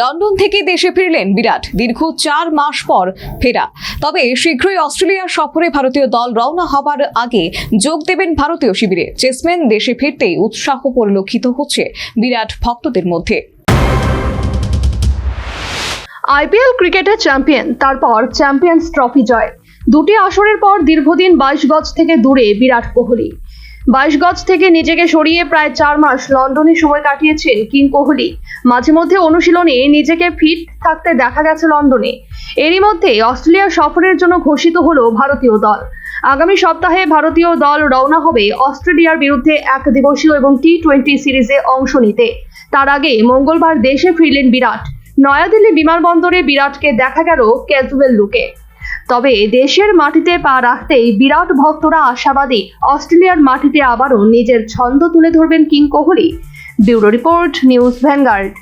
London থেকে দেশে ফিরলেন বিরাট। দীর্ঘ চার মাস পর ফেরা। তবে শীঘ্রই অস্ট্রেলিয়া সফরে ভারতীয় দল রওনা হবার আগে যোগ দেবেন ভারতীয় শিবিরে। চেসম্যান দেশে ফিরতেই উৎসাহ পরিলক্ষিত হচ্ছে বিরাট ভক্তদের মধ্যে। আইপিএল ক্রিকেটের চ্যাম্পিয়ন, তারপর চ্যাম্পিয়ন্স ট্রফি জয়। দুটি আসরের পর দীর্ঘদিন বাইশ গজ থেকে দূরে বিরাট কোহলি। বাইশ গজ থেকে নিজেকে সরিয়ে প্রায় চার মাস লন্ডনে সময় কাটিয়েছেন কিং কোহলি। মাঝে মধ্যে অনুশীলনে নিজেকে ফিট থাকতে দেখা গেছে লন্ডনে। এরই মধ্যে অস্ট্রেলিয়া সফরের জন্য ঘোষিত হলো ভারতীয় দল। আগামী সপ্তাহে ভারতীয় দল রওনা হবে অস্ট্রেলিয়ার বিরুদ্ধে এক দিবসীয় এবং টি টোয়েন্টি সিরিজে অংশ নিতে। তার আগে মঙ্গলবার দেশে ফিরলেন বিরাট। নয়াদিল্লি বিমানবন্দরে বিরাটকে দেখা গেল ক্যাজুয়াল লুকে। তবে দেশের মাটিতে পা রাখতেই বিরাট ভক্তরা আশাবাদী অস্ট্রেলিয়ার মাটিতে আবারও নিজের ছন্দ তুলে ধরবেন king Kohli. Bureau report, news Vanguard.